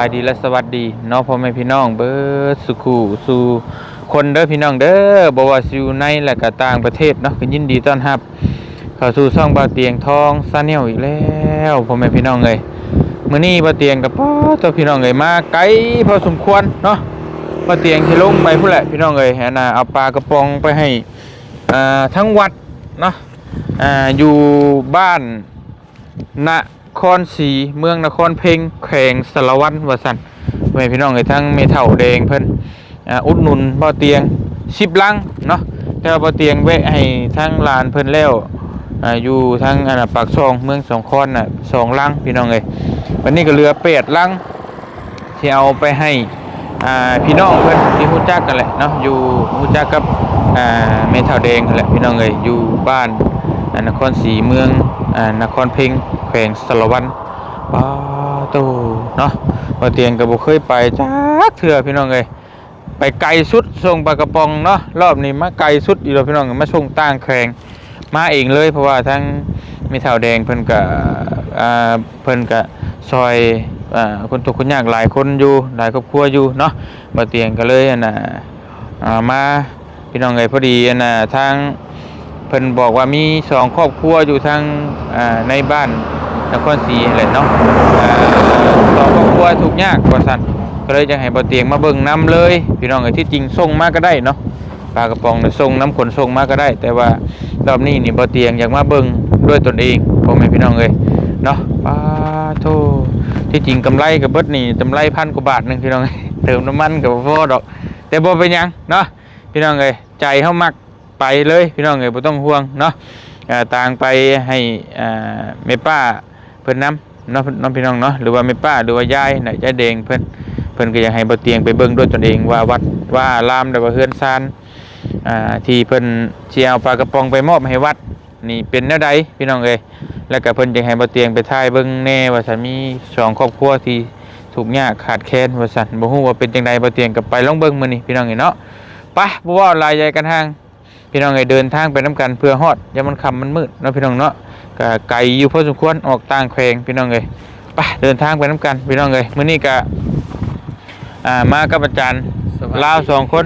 ายดีและสวัสดีเนาะพ่อแม่พี่น้องเบิดสุขูสู่คนเด้อพี่น้องเด้อบว่าสิอยู่ในและก็ต่างประเทศเนาะก็ยินดีต้อนรับเข้าสู่ช่องบาเตียงทองซาเนียลอีกแล้วพ่อแม่พี่น้องเอ้ยมื้อนี้บาเตียงกับพ่อเจ้าพี่น้องเอ้ยมาไกลพอสมควรเนาะบาเตียงสิลงไปพุ่นแหละพี่น้องเอ้ยอันน่ะเอาปลากระป๋องไปให้อ่าทั้งวัดเนาะอ่าอยู่บ้านน ครศรีเมืองนครเพ็งแขวงสารวัตรวสันแม่พี่น้องไอ้ทั้งเมเท่าแดงเพิ่นอ่าอุดหนุนบ่อเตียงสิบลังเนาะแต่ว่าบ่อเตียงแวะให้ทั้งลานเพิ่นแล้วอ่าอยู่ทั้งอันปากซองเมืองสองคอนน่ะสองลังพี่น้องเอ้ยวันนี้ก็เหลือแปดลังที่เอาไปให้อ่าพี่น้องเพิ่นที่ฮู้จักกันแหละเนาะอยู่ฮู้จักกับอ่าเมเท่าแดงกันแหละพี่น้องเอ้ยอยู่บ้านนครศรีเมืองอ่านครเพ็ง งสารวันปาโตเนาะมาเตียงกับบุเคยไปจักเถื่อพี่น้องเลยไปไกลสุดส่งปลากระป๋องเนาะรอบนี้มาไกลสุดอีกแล้วพี่น้องมาส่งต่างแขวงมาเองเลยเพราะว่าทั้งมีเท่าแดงเพิ่นกะอ่าเพิ่นกะซอยอ่าคนทุกคนยากหลายคนอยู่หลายครอบครัวอยู่เนาะมาเตียงก็เลยอะมาพี่น้องเลยพอดีอะทางเพิ่นบอกว่ามีสองครอบครัวอยู่ทางอ่าในบ้าน นครศรีแหละเนาะอ่าสองครอบครัวทุกข์ยากว่าซั่นก็เลยจะให้บ่เตียงมาเบิ่งนํเลย พี่น้องเอ้ยที่จริงส่งมาก็ได้เนาะปลากระป๋องน่ะส่งน้ำขนส่งมาก็ได้ แต่ว่ารอบนี้นี่บ่เตียงอยากมาเบิ่งด้วยตนเองพ่อแม่พี่น้องเอ้ยเนาะปาโทที่จริงกำไรกับเบิดนี่กำไรพันกว่าบาทหนึงพี่น้องเอ้ยเติมน้ำมันก็บ่อดอก แต่บ่เป็นยังเนาะพี่น้องเอ้ยใจเฮามักไปเลยพี่น้องเอ๋ยบ่ต้องห่วงเนาะต่างไปให้อ่าแม่ป้า พิ่นนํเนาะน้องพี่น้องเนาะหรือว่าแม่ป้าหรือว่ายายน่ะยายแดงเพิ่นเพิ่นก็อยากให้บ่เตียงไปเบิ่งด้วยตนเองว่าวัดว่าอามหรือว่าเฮือนซานอ่าที่เพิ่นสิเอาปลากระป๋องไปมอบให้วัดนี่เป็นแนวใดพี่น้องเอ้ยแล้วก็เพิ่นอยากให้บ่เตียงไปถ่ายเบิ่งแน่ว่าซั่นมีสองครอบครัวที่ทุกข์ยากขาดแคลนว่าซั่นบ่ฮู้ว่าเป็นจังไดบ่เตียงก็ไปลองเบิ่งมื้อนี้พี่น้องเอ้ยเนาะไปบ่เว้าลายใหญ่กันทางพี่น้องไงเดินทางไปน้ำกันเพื่อฮอดยามันคำมันมืดเนาะพี่น้องเนาะ ก็ไกลอยู่พอสมควรออกต่างแขวงพี่น้องเลยไปเดินทางไปน้ำกันพี่น้องเลยมื้อนี้ก็อ่ามากับอาจารย์ลาวสองคน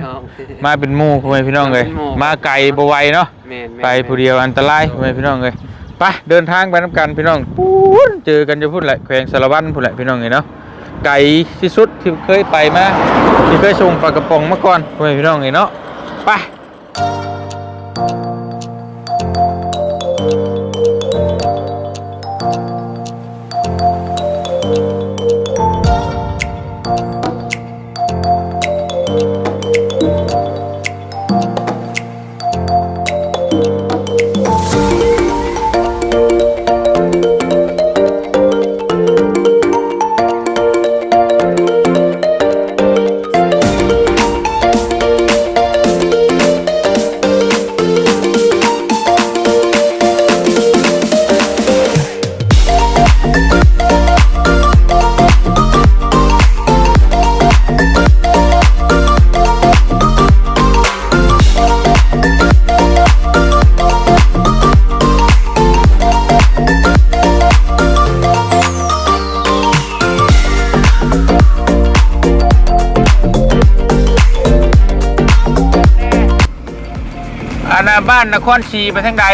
มาเป็นหมู่พ่อแม่พี่น้องเลยมาเป็นหมู่มาไกลบ่ไหวเนาะแม่นแม่นไปผู้เดียวอันตรายพ่อแม่พี่น้องเลยไปเดินทางไปน้ำกันพี่น้องปูนเจอกันจะพูดแหละแขวงสารวัตรพูดแหละพี่น้องเลยเนาะไกลที่สุดที่เคยไปมาที่เคยส่งปลากระป๋องมาก่อนพ่อแม่พี่น้องเลยเนาะไป ครศรีไปทางใด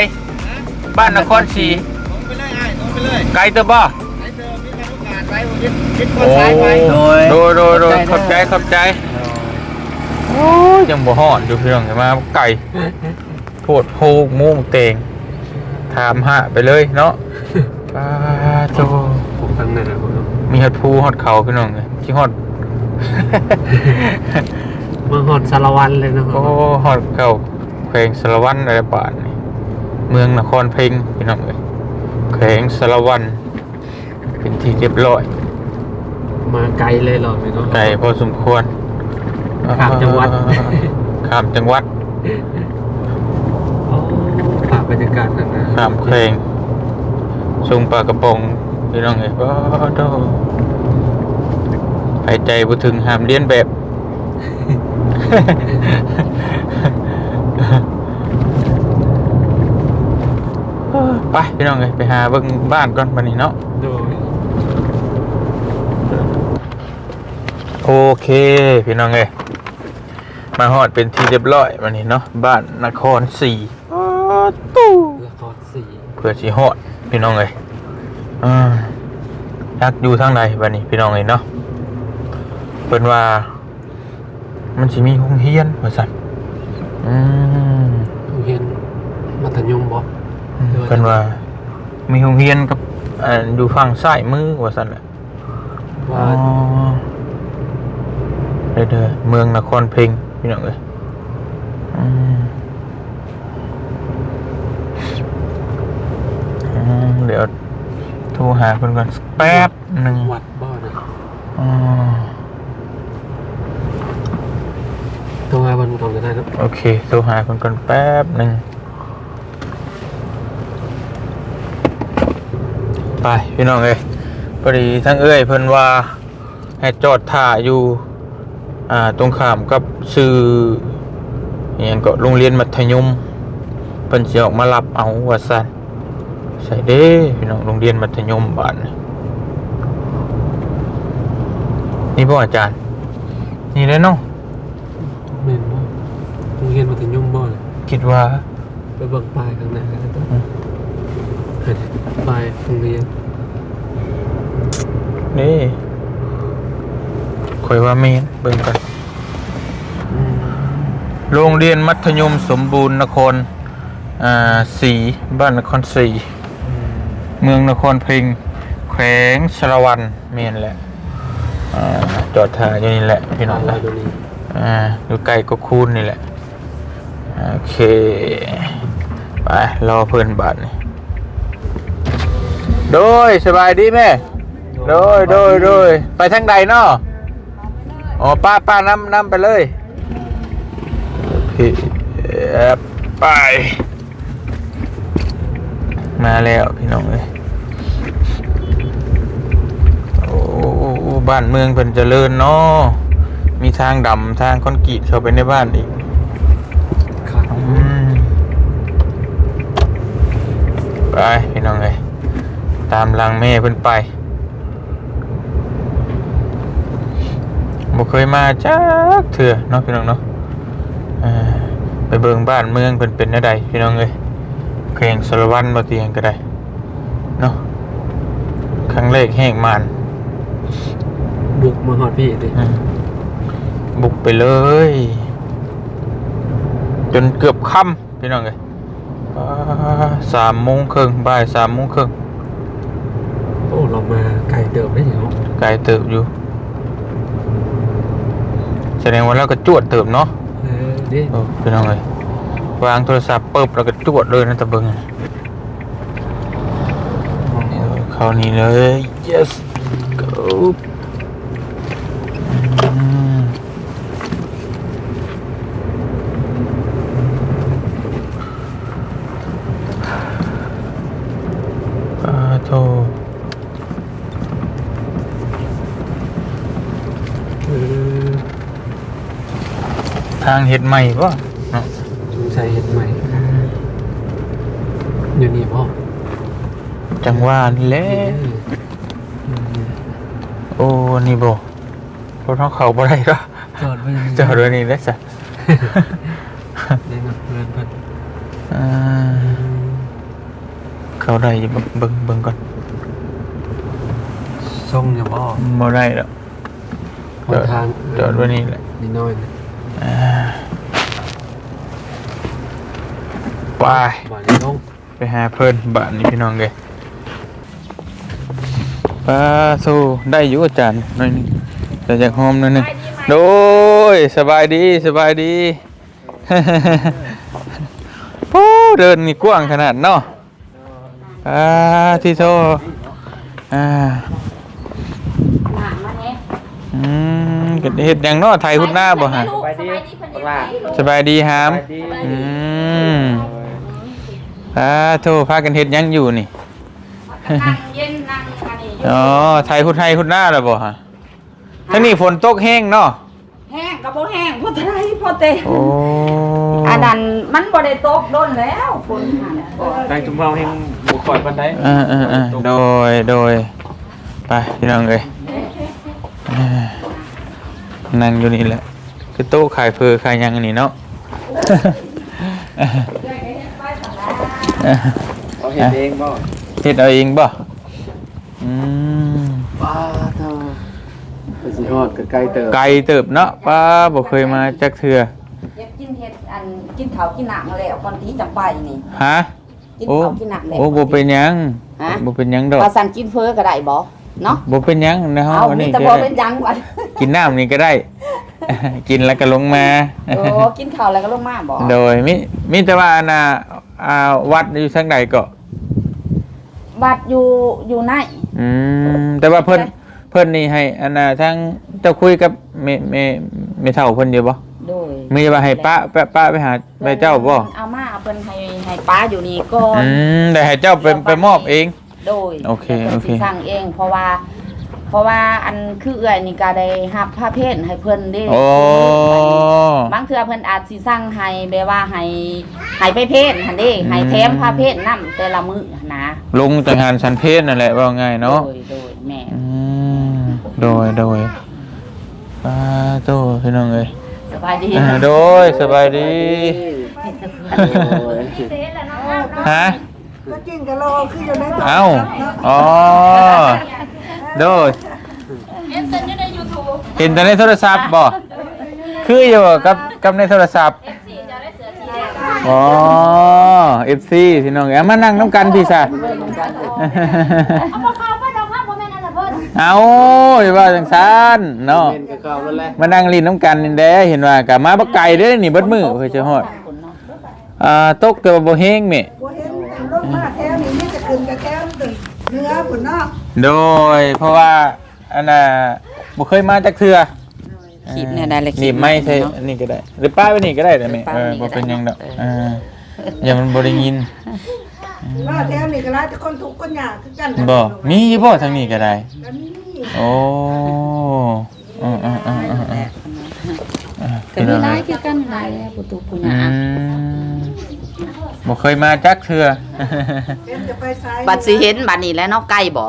บ้านนครศรีตรงไปเลยไอ้ตรงไปเลยไกลเตอบ่ไอ้เธอมีการโอกาสไว้ผมยึดยึดคโอ้นซ้ายไปโดยโดยโดยขอบใจขอบใจโอ้ยยังบ่ฮอดอยู่พี่น้องอย่ามาไก่โพดโพกมุ้งเตงถามหาไปเลยเนาะป้าโตผมทางไหนผมมีฮอดภูฮอดเขาพี่น้องเลยที่ฮอดเมืองหอดสารวันเลยนะครัโอ้ฮอดเก่า แขวงสารวันอะไรบาทนี่เมืองนครเพ็งพี่น้องเลยแขวงสารวันเป็นที่เรียบร้อยมาไกลเลยเหรอพี่น้องไกลพอสมควรข้ามจังหวัดข้ามจังหวัดโอ้ภาพบรรยากาศนั่นนะข้ามแขวงส่งปลากระป๋องพี่น้องเอ้ยว้าวโดหายใจบ่ถึงห้ามเลียนแบบ ไปพี่น้องเอ้ยไปหาเบิ่งบ้านก่อนบัดนี้เนาะ โดยโอเค พี่น้องเอ้ยมาฮอดเป็นที่เรียบร้อยวันนี้เนาะบ้านนครสี่อ้าวตู้ละครสี่เพื่อสีฮอดพี่น้องเอ้ยอ่ายักอยู่ทางใดวันนี้ พี่น้องเอ้ยเนาะเพิ่นว่า มันสิมีโรงเรียนว่าซั่น อืมโรงเรียนมัธยมบ่เพิ่นว่า มีโรงเรียนกับอ่าอยู่ฝั่งซ้ายมือว่าซั่นแหละว่าอ๋อเด้อเด้อเมืองนครเพ็งพี่น้องเอ้ยอืมอืมเดี๋ยวโทรหาเพิ่นก่อนสักแป๊บหนึ่งวัดบ่นะ อ๋อ โทรหาวันก่อนก็ ได้เนอะโอเคโทรหาเพิ่นก่อนแป๊บหนึ่งไปพี่น้องเอ้ยพอดีทั้งเอ้ยเพิ่นว่าให้จอดท่าอยู่อ่าตรงข้ามกับชื่ออหย่างก็โรงเรียนมัธยมเพิ่นสิออกมารับเอาว่าซั่นใส่เด้พี่น้องโรงเรียนมัธยมบ้านนี่นี่บ่อาจารย์ นี่แหละเนาะ แม่นบ่โรงเรียนมัธยมบ่นะ คิดว่า ไปเบิ่งป้ายข้างหน้ากันนะอืมเห็นป้ายโรงเรียนนี่ข่อยว่าแม่นเบิ่งก่อนอืมโรงเรียนมัธยมสมบูรณ์นครอ่าสีบ้านนครสีอืมเมืองนครเพ็งแขวงชลวันเมนแหละอ่าจอดท่าอยู่นี่แหละพี่น้องอะไรนะตัวนี้อ่าอยู่ใกล้ก็คูนนี่แหละ โอเค ไปรอเพื่อนบาทนี่โดยสบายดีไหมโดยโดยโดยไปทางใดเนาะอ๋อป้าป้าน้ำน้ำไปเลยพี่เอ่อไป มาแล้วพี่น้องเอ้ยโอ้โอ้บ้านเมืองเพิ่นเจริญเนาะมีทางดำทางคอนกรีตเข้าไปในบ้านอีก ครับ อืม ไปพี่น้องเอ้ยตามหลังแม่เพิ่นไปบ่เคยมาจักเถื่อเนาะพี่น้องเนาะอ่าไปเบิ่งบ้านเมืองเพิ่นเป็นแนวใดพี่น้องเอ้ยแข่งสารวัตรบ่เตียงก็ได้เนาะครั้งแรกแหกมานบุกมาฮอดพี่ดิอืมบุกไปเลย จนเกือบค่ำพี่น้องเอ้ยอ่า สามโมงครึ่งบ่ายสามโมงครึ่งโอ้เรามาไกลเติบได้เหรอไกลเติบอยู่ แสดงว่าเราก็จวดเติบเนาะเออนี่โอ้พี่น้องเอ้ยวางโทรศัพท์ปึ๊บแล้วก็จวดเลยนะตะเบิงเข้านี่เลย yes go อืมอ่าโท เออ ทางเห็ดใหม่ป่ะเนาะสงสัยเห็นใหม่อยู่นี่พ่อจังหวะนี่แหละอืมโอ้นี่บ่รถท้องเขาบ่ได้ก็จอดไว้นี่จอดไว้นี่ได้จ้ะนี่นะเพื่อนเพื่อนอ่าเขาได้อยู่เบิ่งเบิ่งเบิ่งก่อนส่งอย่าพ่อบ่ได้แล้วหนทางจอดไว้นี่แหละนิดหน้อยนะอ่า ไปบ่ายนี้ลงไปหาเพิ่นบ้านนี่พี่น้องเลยป้าสูได้อยู่อาจารย์หน่อยหนึงแต่จากโฮมหน่อยหนึงโดยสบายดีสบายดี โอ้เดินนี่กว้างขนาดเนาะอ่าที่โทอ่าหนามาเนี่ยอืมก็เฮ็ดหยังเนาะไทยหุ่นหน้าบ่ฮะสบายดีเพิ่นยังไงลูกสบายดีฮาม อืม อ่าโทพากันเฮ็ดหยังอยู่นี่ นั่งเย็นนั่งอันนี้อยู่อ๋อ ไทยพุทธไทยพุทธหน้าแล้วบ่ฮะทั้งนี้ฝนตกแห้งเนาะ แห้งกับบ่แห้งพอไทยพอเตโอ้อันนั้นมันบ่ได้ตกโดนแล้วฝนหันนางจุ่มเราเฮงบุกคอยปันไดเออเออเออโดย โดย ไปพี่น้องเอ้ยเอ้ยนั่งอยู่นี่แหละ คือโต๊ะขายเพอขายหยังนี่เนาะ เขาเห็นเองบ่เฮ็ดเอาเองบ่อืมป้าเท่าไปสิฮอดก็ใกล้เติบไกลเติบเนาะป้าบ่เคยมาจักเทื่อเฮ็ดกินเฮ็ดอันกินข้าวกินหนักมาแล้วก่อนที่จำไปนี่ฮะกินโอ้ข้าวกินหนักแล้วโอ้บ่เป็นหยังฮะบ่เป็นหยังดอกปลาสันกินเฟอก็ได้บ่เนาะบ่เป็นหยังนะเฮาเอาอันมีนี้แต่ก็บ่ได้เป็นหยังบัดกินน้ำนี่ก็ได้ กินแล้วก็ลงมาโอ้กินข้าวแล้วก็ลงมาบ่โดยมิมิแต่ว่าอันน่ะ อ่าวัดอยู่ทางใดก็บัดอยู่อยู่ไหนอืมแต่ว่าเพิ่นเพิ่นนี่ให้อันน่ะทั้งเจ้าคุยกับเมเมเมเฒ่าเพิ่นอยู่บ่โดยมีว่าให้ป้าป้าป้าไปหาไปเจ้าบ่เอามาเอาเพิ่นให้ให้ป้าอยู่นี่ก่อนอืมแต่ให้เจ้าเป็นไปมอบเอง โดยโอเคพิ่นโอเคสิสั่งเองเพราะว่า เพราะว่าอันคือเอื้อยนี่ก็ได้รับผ้าเพศให้เพิ่นเด้โอ้บางเทื่อเพิ่นอาจสิสั่งให้แบบว่าให้ให้ไปเพศหั่นเด้ให้แถมผ้าเพศนํแต่ละมื้อนะลงจังหารสันเพศนั่นแหละว่าง่ายเนาะโดยโดยแม่อืมโดยโดยป้าโตพี่น้องเอ้ยสบายดีอ่าโดยสบายดีโอ้ยฮะ ก็จริงกับเราคืออยู่ในเอ้าอ๋อ โดยเห็นแต่ในโทรศัพท์บ่คืออยู่กับกับในโทรศัพท์อ๋อ FC พี่น้องเอามานั่งน้ำกันพี่ซะเอามาข้าวไปดอกข้าวบ่แม่นอันน่ะเพิ่นเอาอย่าว่าจังซันเนาะ เป็นกับเขาแล้วแหละมานั่งลินน้ำกันนี่แด้เห็นว่ากะมาบักไก่เด้อนี่เบิดมือเพื่อจะฮอดอ่าตกแต่ว่าบ่แห้งแม่บัวเห็นลงมาแถวนี้นี่จะขึ้นกับแถวตึก เนื้อผุนเนาะโดย เพราะว่าอันน่ะบ่เคยมาจากเทื่อขีดเนี่ยได้เลยหนีบไม่ใช่อันนี้ก็ได้ หรือป้าไปนี่ก็ได้แต่แม่ป้าเอไว้อนี่ก็ได้บ่เป็นหยังดอกเออเอ่าอย่ามันบ่ได้ยินมาแถวนี้ก็ร้ายแต่คนถูกคนยากคือกันบ่มีอยู่บ่ทางนี้ก็ได้กันนี่โอ้อือๆๆๆๆอ่าก็มีหลายคือกันหลายแล้วผู้ตุกผู้อืยาม บ่เคยมาจักเทื่อเป็นจะไปไสายบัดสิเห็นบัดนี้แหล้วเนาะไก่บ่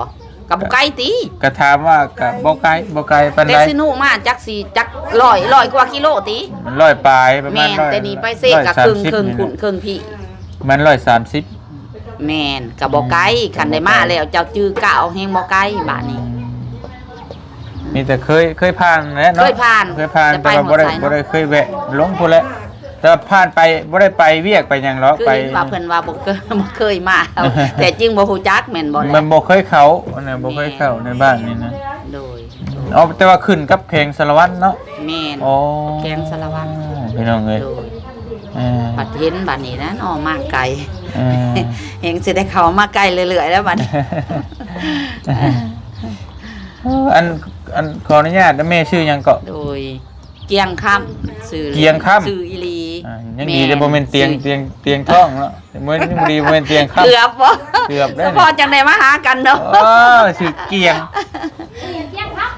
กับบ่ไก่ติก็ถามว่าก็บ่ไกลบ่ไกลปานแต่ใดสิหนูมาจักสิจักร้อยร้อยกว่ากิโลติมันร้อยปลายประมาแม่ณนร้อยแต่นี่ไปเสกกับครึ่ง130ครึ่งนี่ขุนนะครึ่งพี่ มันร้อยสามสิบ แม่นกับบ่ไก่คันได้มาแล้วเจ้าจื้อกะเอาแฮงบ่ไก่บาดนี้ มีแต่เคยเคยผ่านแหล้วเนาะเคยผ่านเคยผ่านแต่แต่ไปว่าบ่ได้หัวไสเนาะบ่ได้เคยแวะลงพุ่นแหล้ว แต่ว่าผ่านไปบ่ได้ไปเวียกไปหยังหรอกคือไป เห็นว่าเพิ่นว่าบ่เคยบ่เคยมาเอาแต่จริงบ่ฮู้จักแม่นบ่มัแล้นวบ่เคยเข้าอันนั้นบ่เคยเข้าในบ้านนี่นะโดยเอาแต่ว่าขึ้นกับเพลงสารวัตรเนาะแม่นโอ้แกงสารวัตร พี่น้องเอ้ยโดยเออบัดเห็นบัดนี้นะอ้อมาไกล เออ เฮงสิได้เข้ามาใกล้เรื่อยๆแล้วบัดนี้ อันอันขออนุญาตนะแม่ชื่อหยังเกาะ โดยเกียงค่ำสื่อเกียงค่ำ สื่ออีหลี อ่ายังดีแต่บ่แม่นเตียงเตียงเตียงท้องเนาะมื้อนี้บ่ดีบ่แม่นเตียงครับเกือบบ่เกือบได้แล้วพอจังได้มาหากันเนาะอ๋อชื่อเกียงเที่ยงครับ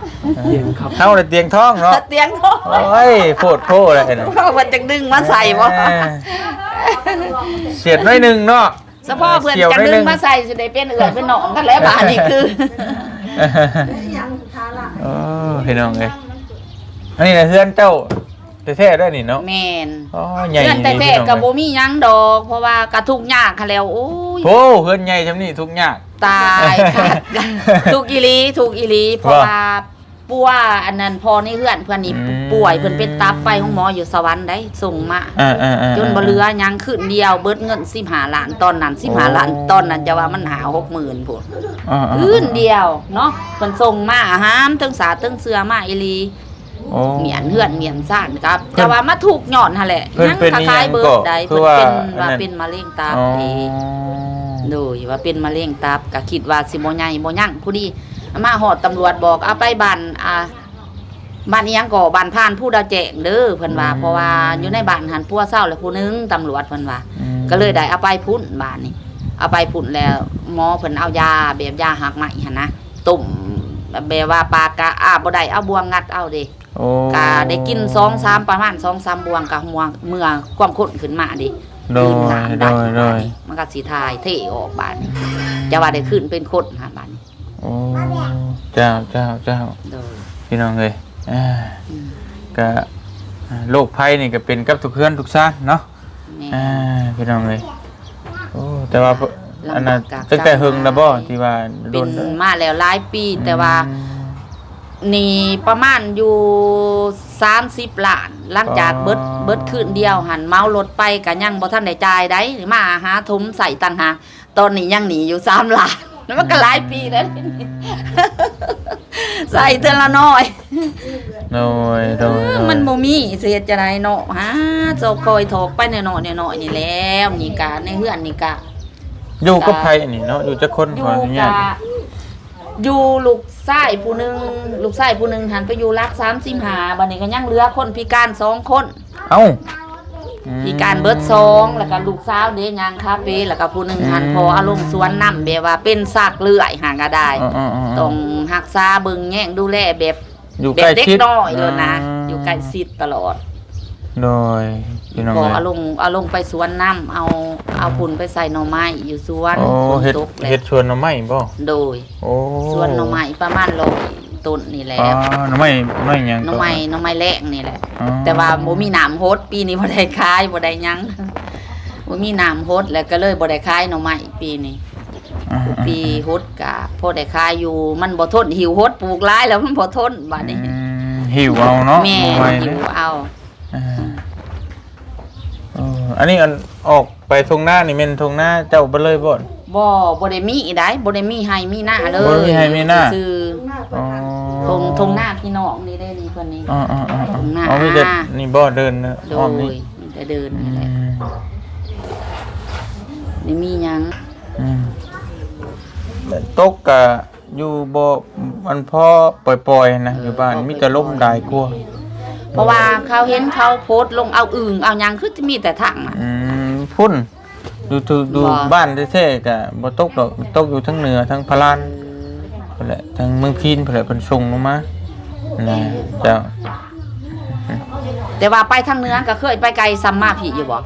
เย็นครับเฮาน่ะเตียงท้องเนาะเตียงโทโอ้ยโพดโพเลยนะเพราะว่าจังดึงมาใส่บ่เออเสียดหน้อยหนึ่งเนาะสะพ่อเพื่อนสียวจังหยดึหงมาใส่สิได้เป็นเอื้อยเป็นน้องกันแล้วบาดนี้คือยังทาละโอ้พี่น้องเอ้ยอันนี้นะเพื่อนเจ้า แท้ๆด้วยนี่เนาะแม่นอ๋อใหญ่เพื่อนแต่ดีแท้พี่น้องก็บ่เอ้ยมีหยังดอก เพราะว่ากระทุกข์ยากค่ะแล้วโอ้ยโอ้เพื่อนใหญ่ทำนี่ทุกข์ยากตายค่ะถูกอีหลีถูกอีหลีเพราะว่าว่าปัวอันนั้นพอในเฮือนเพื่อนนี่อืมป่วยเพิ่นเป็นตับไปห้องหมออยู่สวรรค์ได้ส่งมาอ่าอ่าอ่าจนบ่เหลือหยังขึ้นเดียวเบิดเงิน15ล้านตอนนั้น15ล้านตอนนั้นจะว่ามันหา60,000พุ่นอ่าอ่าอื่นเดียวเนาะเพิ่นส่งมาอาหารทั้งสาทั้งเสื้อมาอีหลี โอ้เหมียนเฮือนเหมียนซ่านครับเพิ่นจะว่ามาถูกหย่อนหั่นแหละเพิ่นเป็นคล้ายๆเบิดใดคืเพิ่อนว่าเป็นอันว่านั้น เป็นมะเร็งตับอ๋อ เอง โดยว่าเป็นมะเร็งตับก็คิดว่าสิบ่ใหญ่บ่ยั่งผู้นี้มาฮอดตำรวจบอกเอาไปบ้านอ่าบ้านอีหยังก็บ้านผ่านผู้ดาวแจ้งเด้อเพิ่นว่าเพราะว่าอยู่ในบ้านหันผัวเศร้าแล้วผู้หนึงตำรวจเพิ่นว่า อืมก็เลยได้เอาไปพุ่นบ้านนี่เอาไปพุ่นแล้วหมอเพิ่นเอายาแบบยาหักไหมหั่นนะตุ่มแบบว่าปลากะอาบ่ได้เอาบวงงัดเอาเด้ โอ้กะได้กิน2 3ประมาณ2 3บวงกะหัวเมื่อความข้นขึ้นมาเดิโดยคืนน้ำโดได้ยโดบาดยนี้มันก็สิทายเทออกบาดนี้จะว่าได้ขึ้นเป็นคนหาบาดนี้โอ้เจ้าเจ้าเจ้าโดยพี่น้องเลยอ่าอืมก็โรคภัยนี่ก็เป็นกับทุกเพื่อนทุกชาติเนาะแม่อ่าพี่น้องเลยโอ้แต่ว่าลำบากอันนั้นกากตั้งแต่เฮิงแล้วบ่ที่ว่าโดเป็นนมาแล้วหลายปีแต่ว่า นี่ประมาณอยู่สามสิบล้านหลังจากเบิดเบิดคืนเดียวหันเมารถไปกันยังบ่ทันได้จ่ายได้มาหาทุมใส่ตังหากตอนนี้ยังหนีอยู่สามล้านแล้วมันก็หลายปีแล้วนี่ใส่เตือนละน้อยโดยโดยโดยมันบ่มีเสียจะได้เนาะฮะเจ้าคอยถอกไปแน่ๆแน่ๆนี่แล้วนี่กะในเฮือนนี่กะอยู่กับไผอันนี้เนาะอยู่จักคนอขยู่ออนุญาตกะอยู่ลูก ชายผู้หนึงลูกชายผู้หนึงหันไปอยู่รัก35บัดนี้ก็ยังเหลือคนพิการสองคน เอ้าอืมพิการเบิดสองแล้วก็ลูกสาวเด้ยางคาเฟ่แล้วก็ผู้หนึงหันอืมพออารมณ์สวนน้ำแบบว่าเป็นซากเลื่อยหางก็ได้อ๋อๆๆต้องรักษาเบิ่งแย่งดูแลแบบอยู่แบใกล้บเด็กชิดน้อยเลยนะมอยู่ใกล้ชิดตลอด โดยพี่น้องบอกเอ้ยเอาลงเอาลงไปสวนน้ำเอาเอาปุ่นไปใส่หน่อไม้อยู่สวนโอ้ฝนเฮ็ดตกแล้เฮ็วดชวนหน่อไม้บ่โดยโอ้สวนหน่อไม้ประมาณร้อยต้นนี่แหละอ๋อหน่อไม้หน่อไม้หยังหน่อไม้หน่อไม้แรงนี่แหละ อ๋อแต่ว่าบ่มีน้ำโฮดปีนี้บ่ได้ขายบ่ได้หยังบ่มีน้ำโฮดแล้วก็เลยบ่ได้ขายหน่อไม้ปีนี้ อ่าปีโฮดกะพอได้ขายอยู่มันบ่ทนหิวโฮดปลูกหลายแล้วมันบ่ทนบัดนี้อืมหิวเอาเนาะแม่หน่อไม้หิเนี่วยเอา อ่าเอออันนี้อันออกไปทงหน้านี่แม่นทงหน้าเจ้าบ่เลยบ่บ่บ่ได้มีอีได้บ่ได้มีให้มีหน้าเลยบ่มีให้มีหน้าซื่ออ๋อทงทงหน้าพี่น้องนี่ได้นี่คนนี้ อ๋ออ๋ออ๋อทงหน้าอ๋อมีแต่นี่บ่เดินนะโดอ้อมยนี่มีแต่เดินอืนี่แหละมไม่มีหยังอืมแต่ตกกะอยู่บ่มันพอปล่อยๆนะอยู่บ้านมีแต่ลมดายกลัว เพราะว่าเขาเห็นเขาโพสต์ลงเอาอึ่งเอาหยังคือจะมีแต่ถังอะ อืมพุ่นดูดูดูบ่ บ้านแท้ๆกะบ่ตกดอกตกอยู่ทั้งเหนือทั้งพะลานพุ่นแหละทั้งเมืองพีนพุ่นแหละเพิ่นส่งลงมานะเจ้าแต่ว่าไปทางเหนือก็เคยไปไกลซัมมาพี่อยู่บ่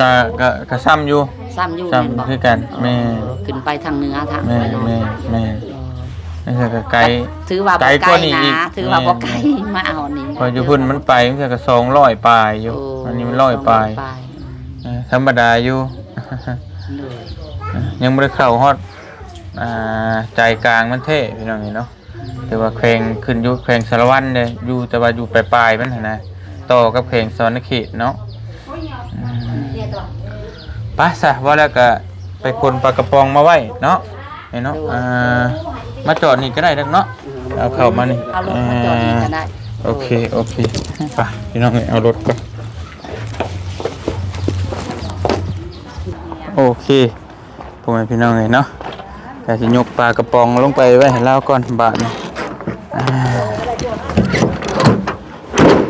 กะกะกะซ้ำอยู่ซ้ำอยู่ซ้ำแม่นบ่คือกันแม่ขึ้นไปทางเหนือทางแม่ไปเนาะแม่แม่ นี่คือก็ไกลถือว่าไกบ่ลไกกลว่านี้อีกนะถือว่าบ่ไกลแม่มาเอานี่พออยู่พุ่นมันไปมันก็200ปลายอยู่โอันนี้มัน100ปลายปลายเออธรรมดาอยู่เลยยังบ่ได้เข้าฮอดอ่าใจกลางมันเท่พี่น้องนี่เนาะแต่ว่าแขวงขึ้นอยู่แขวงสารวัตรเด้อยู่แต่ว่าอยู่ปลายๆมันหั่นนะต่อกับแขวงสอนเขตเนาะอืมไปซะว่าแล้วก็ไปคนปลากระป๋องมาไว้เนาะ นี่เนาะอ่ามาจอดนี่ก็ได้ดักเนาะเอาเข้ามานี่เอารถมาจอดนี่ก็ได้โอเคโอเคไปพี่น้องเอารถก่อนโอเคพวกแม่พี่น้องเลยเนาะแต่สิยกปลากระป๋องลงไปไว้ให้เราก่อนบาทนี่อ่า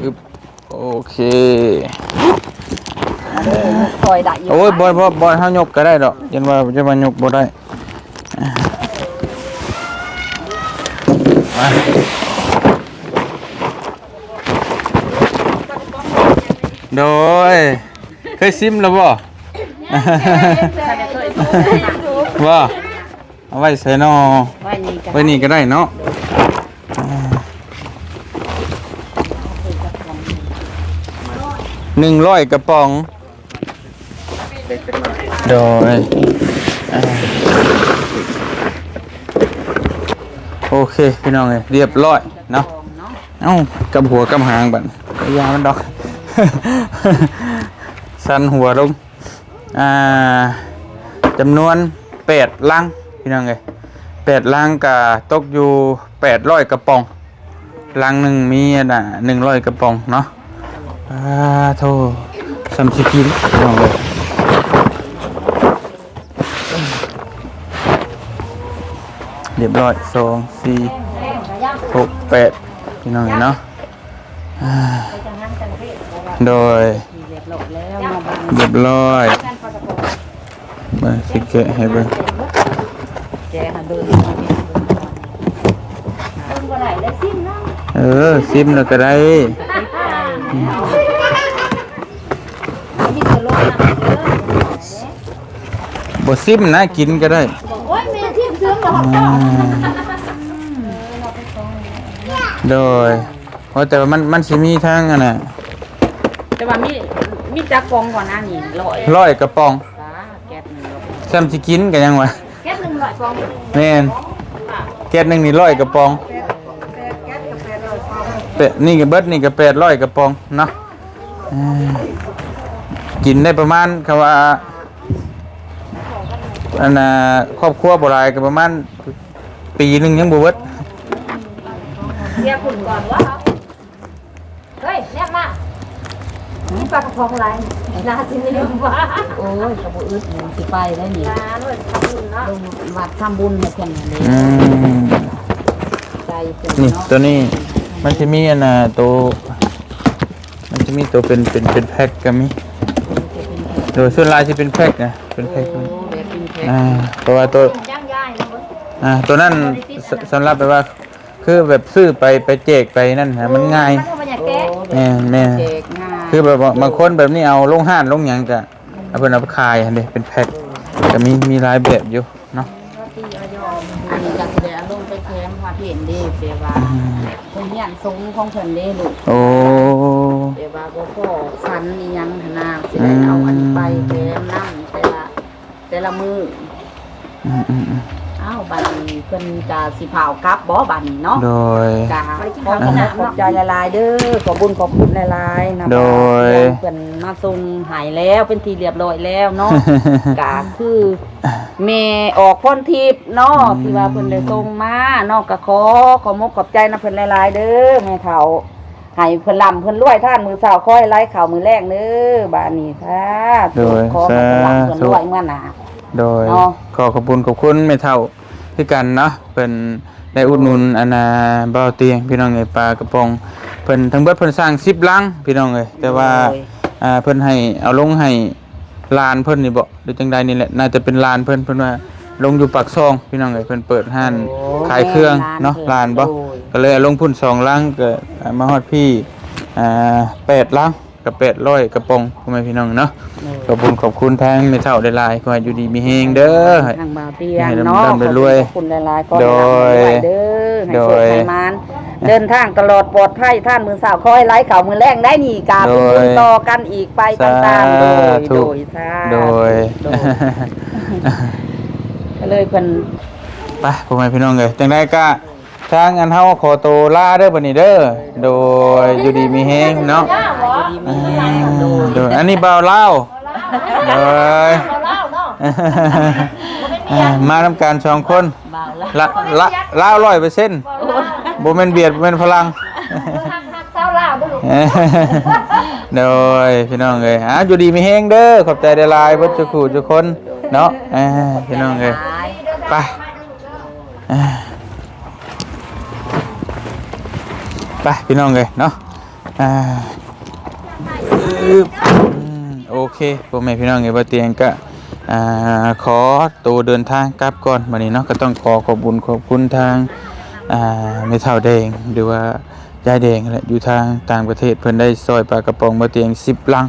อึ๊บโอเคคอยได้อยู่โอ้ยบอยบอยบอยเฮายกก็ได้ดอกยันว่าจะมายกบ่ได้อ่า มาโดยเคยซิมแล้วบ่ว่าเอาไว้ใส่นอไว้นี่ก็ไว้นี่ก็ได้เนาะหนึ่งร้อยกระป๋องโดย โอเคพี่น้องเลยเรียบร้อยเนาะเอ้ากับหัวกับหางบัดยามันดอก สันหัวลงอ่าจำนวนแปดลังพี่น้องเลยแปดลังกับตกอยู่แปดร้อยกระป๋องลังหนึ่งมีอะหนึ่งร้อยกระป๋องเนาะอ่าโทสามสิบกินพี่น้องเลย รียบร้อยสองสี่หกแปดพี่น้องเนาะโดยเรียบร้อยมาสิเกะให้เบิ่งแกหาเดินเออซิมแล้วก็ได้บ่ซิมนะกินก็ได้ ที่เสื่อมแล้วอืมโดยโอ้แต่ว่ามันมันสิมีทางอันน่ะแต่ว่ามีมีจักกองก่อนหน้านี้ร้อยร้อยกระป๋องจ้าแก๊สหนึ่งร้อยแซมสิกินกันยังวะแค่หนึ่งร้อยฟองแม่นแก๊สหนึงนี่ร้อยกระป๋องแปดแก๊สกับแปดร้อยฟองเปะนี่ก็เบิดนี่ก็800กระป๋องเนาะอ่ากินได้ประมาณคำว่า อันน่ะครอบครัวบ่หลายก็ประมาณปีหนึงยังบ่เบิดเรียกคุณก่อนว่าเฮ้ยเรียกมานี่ปลากระพงอะไรนาจินิยมว่าโอ้ยกระบุอึดหนึ่งสิไปได้นี่ร้านด้วยทำบุญเนาะลงวัดทำบุญให้เพิ่นนั่นเด้อืมใจเพิ่นนี่เนาะตัวนี้มันจะมีอันน่ะตัวมันจะมีตัวเป็นเป็นเป็นแพ็คก็มีโดยส่วนหลายจะเป็นแพ็คนะเป็นแพ็คโอ้ อ่าเพราะว่าตัวย่างย่ายนะเว้ยอ่าตัวนั้นสสำหรับแบบว่า คือแบบซื้อไปไปแจกไปนั่นฮะมันง่าย มันทำมาอย่างแกะแม่แม่แจกง่ายคือแบบว่าบางคนแบบนี้เอาลงห้านลงหยังก็เอาเพิ่นเอาไปขายหั่นเด้เป็นแพ็คก็มีมีหลายแบบอยู่เนาะอันนี้ก็สิได้เอาลงไปแคมป์พาเพิ่นเด้แปลว่าเพิ่นเฮียนสงฆ์ของเพิ่นเด้ลูกโอ้แปลว่าบ่พอสันอีหยังหั่นน่ะสิได้เอาอันนี้ไปแคมป์นำแต่ละ แต่ละมื้ออืมอืมอืมอ้าวบัดนี้เพิ่นจะสิเผากลับบ่บัดนี้เนาะโดยกาขอขอบใจหลายๆเด้อขอบุญขอบคุณหลายๆนะโดย เพิ่นมาส่งหายแล้วเป็นทีเรียบร้อยแล้วเนาะ กาคือแม่ออกพ้นทิพย์เนาะที่ว่าเพิ่นได้ส่งมาเนาะก็ขอขอมกขอบใจนะเพิ่นหลายๆเด้อแม่เฒ่าให้เพิ่นร่ำเพิ่นรวยท่านมือเช้าคอยไล่ข่าวมือแรกเด้อบ้านนี้ค่ะโดยขอให้เพิ่นร่ำเพิ่นรวยเมื่อหน้า โดยเนาะขอขอบคุณขอบคุณแม่เฒ่าคือกันเนาะเพิ่นได้อุดหนุนอนนาเบาเตียงพี่น้องเอ้ยปลากระป๋องเพิ่นทั้งเบิดเพิ่นสร้าง10ลังพี่น้องเอ้ยแต่ว่าอ่าเพิ่นให้เอาลงให้ลานเพิ่นนี่บ่หรือจังใดนี่แหละน่าจะเป็นลานเพิ่นเพิ่นว่าลงอยู่ปากซองพี่น้องเอ้ยเพิ่นเปิดห้านขายเครื่องเนาะลานบ่ก็เลยเอาลงพุ่นสองลังก็อ่ามาฮอดพี่อ่า8ลัง กับ800กระป๋องพ่อแม่พี่น้องเนาะขอบคุณขอบคุณทางไม่เท่าได้หลายขอให้อยู่ดีมีเฮงเด้อทางบ่าวเตียงให้เนาะร่ำๆรวยๆขอบคุณหลายๆก็โดยให้ร่ำให้รวยเด้อให้โดโชคยให้มานเดินทางตลอดปลอดภัยท่านมือสาวคอยไล่ข่าวมือแรงได้นี่กาเป็นโดยบุญต่อกันอีกไปตามๆโดยสาธุโดยสาธุโดยโดยก็เลยเพิ่นไปพ่อแม่พี่น้องเลยจังได้ก็ทางอันเฮาขอตัวลาเด้อบัดนี้เด้อ โดยอยู่ดีมีเฮงเนาะ ย่าเหรออ่าโดยอันนี้เบาเล่าวโดยเราเล่าเนาะอ่ามาทำการสองคนบ่าวละละละลาวร้อยเปอร์เซ็นต์บ่แม่นเบียดบ่แม่นพลังหักหักเศร้าล่าบุรุษโดยพี่น้องเอ้ยอะอยู่ดีมีเฮงเด้อขอบใจได้หลายเบ่ทุกคู่ทุกคนเนาะอ่าพี่น้องเอ้ยไปอ่าไปพี่น้องเอ้ยเนาะอ่าอึ๊บอืม โอเคพ่อแม่พี่น้องเอ้ยบ่เตียงก็ขอตัวเดินทางกลับก่อนวันนี้เนาะก็ต้องขอขอบคุญขอบคุณทางอ่าแม่เฒ่าแดงหรือว่ายายแดงแหละอยู่ทางต่างประเทศเพิ่นได้ซอยปลากระป๋องมาเตียง10ลัง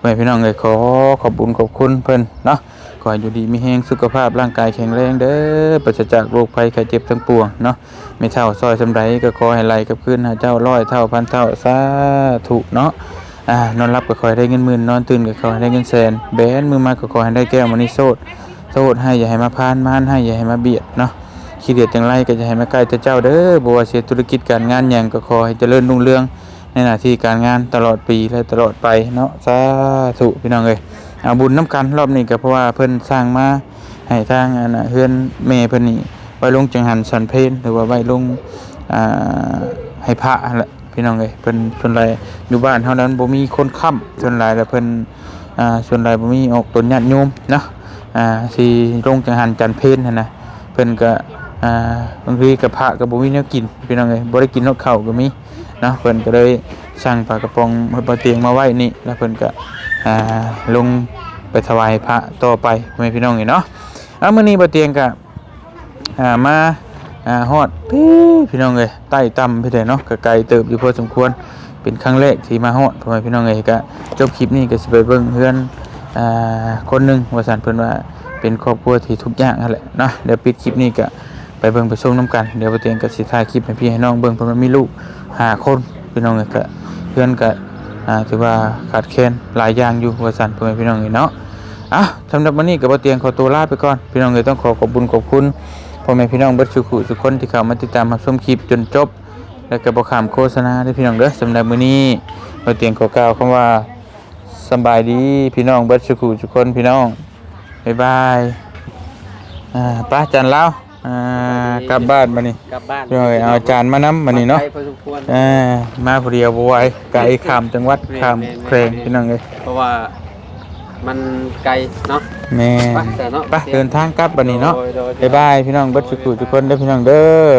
ไว้พี่น้องเอ้ยขอขอบคุญขอบคุณเพิ่นเนาะขออยู่ดีมีแฮงสุขภาพร่างกายแข็งแรงเด้อปราศจากโรคภัยไข้เจ็บทั้งปวงเนาะไม่เท่าซอยสำไรก็ขอให้ไหลกับคืนหาเจ้าร้อยเท่าพันเท่าสาธุเนาะ อ่านอนรับก็ขอให้ได้เงินหมื่นนอนตื่นก็ขอให้ได้เงินแสนแบนมือมาก็ขอให้ได้แก้วมณีโสดโสดให้อย่าให้มาพานมานให้อย่าให้มาเบียดเนาะขี้เดียดจังไรก็จะให้มาใกล้แต่เจ้าเด้อบ่ว่าเสียธุรกิจการงานหยังก็ขอให้เจริญรุ่งเรืองในหน้าที่การงานตลอดปีและตลอดไปเนาะสาธุพี่น้องเอ้ยเอาบุญน้ำกันรอบนี้ก็เพราะว่าเพิ่นสร้างมาให้ทางอันน่ะเฮือนแม่เพิ่นนี่ไว้ลงจังหันสันเพนหรือว่าไว้ลงอ่าให้พระแหละ พี่น้องเอ้ยเพิ่นส่วนหลายอยู่บ้านเท่านั้นบ่มีคนค้ำส่วนหลายแล้วเพิ่นอ่าส่วนหลายบ่มีออกตนญาติโยมนะอ่าสิลงจังหันจันเพนนะเพิ่นก็อ่าบางทีกับพระกับบุมีแนวกินพี่น้องเอ้ยบ่ได้กินนกเข่าก็มีนะเพิ่นก็เลยสั่งปลากระป๋องปลาเตียงมาไว้นี่แล้วเพิ่นก็อ่าลงไปถวายพระต่อไปพ่อแม่พี่น้องเอ้ยเนาะเอามื้อนี้ปลาเตียงก็อ่ามา อ่าฮอดพี่พี่น้องเอ้ยใต้ต่ำพี่เด้เนาะก็ไกลเติบอยู่พอสมควรเป็นครั้งแรกที่มาฮอดพ่อแม่พี่น้องเอ้ยก็จบคลิปนี้ก็สิไปเบิ่งเฮือนอ่าคนหนึ่งว่าสันเพิ่นว่าเป็นครอบครัวที่ทุกข์ยากนั่นแหละเนาะเดี๋ยวปิดคลิปนี้ก็ไปเบิ่งไปชมน้ำกันเดี๋ยวปเตียงกับสิถ่ายคลิปให้พี่ให้น้องเบิ่งเพราะมันมีลูกหาคนพี่น้องเอ้ยก็เพื่อนก็อ่าถือว่าขาดแคลนหลายอย่างอยู่ว่าซั่นพ่อแม่พี่น้องเอ้ยเนาะอะสำหรับวันนี้ก็บ่เตียงขอตัวลาไปก่อนพี่น้องเอ้ยต้องขอขอบคุญขอบคุณ พ่อแม่พี่น้องเบิดทุกผู้ทุกคนที่เข้ามาติดตามรับชมคลิปจนจบ แล้วก็บ่ข้ามโฆษณาเด้อพี่น้องเด้อสำหรับมื้อนี้บ่เตียงขอกล่าวคำว่าสำบายดีพี่น้องเบิดทุกผู้ทุกคนพี่น้องบ๊ายบายอ่าป้าจันลาวอ่ากลับบ้านบัดนี้กลับบ้านพี่น้องเอ้ยเอาจานมานำบัดนี้เนาะไปพอสมควรอ่ามาผู้เดียวบ่ไหวไกลข้ามจังหวัดข้ามแขวงพี่น้องเอ้ยเพราะว่า มันไกลเนาะแม่ไปเถอะเนาะ ไปเดินทางกลับบัดนี้เนาะโดยโดย บ๊ายบายพี่น้องเบิดทุกผู้ทุกคนเด้อพี่น้องเด้อ